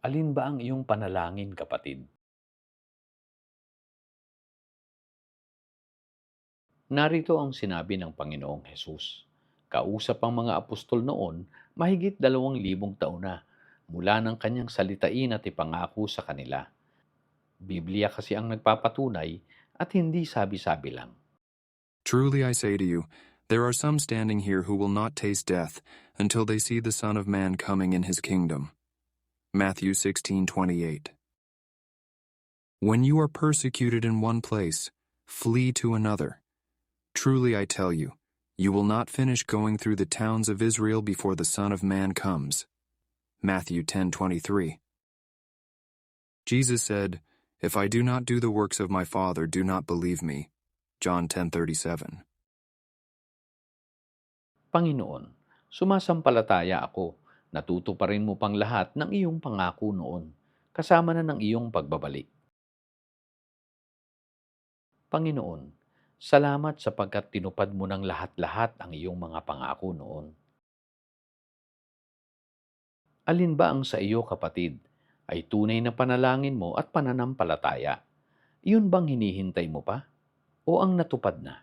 Alin ba ang iyong panalangin, kapatid? Narito ang sinabi ng Panginoong Hesus. Kausap ang mga apostol noon mahigit dalawang libong taon na mula ng kanyang salitain at ipangako sa kanila. Biblia kasi ang nagpapatunay at hindi sabi-sabi lang. Truly I say to you, there are some standing here who will not taste death until they see the Son of Man coming in his kingdom. Matthew 16:28. When you are persecuted in one place, flee to another. Truly I tell you, you will not finish going through the towns of Israel before the Son of Man comes. Matthew 10:23. Jesus said, If I do not do the works of my Father, do not believe me. John 10:37. Panginoon, sumasampalataya ako, natutuparin mo pang lahat ng iyong pangako noon, kasama na ng iyong pagbabalik. Panginoon, salamat sapagkat tinupad mo ng lahat-lahat ang iyong mga pangako noon. Alin ba ang sa iyo, kapatid, ay tunay na panalangin mo at pananampalataya? Iyon bang hinihintay mo pa? O ang natupad na?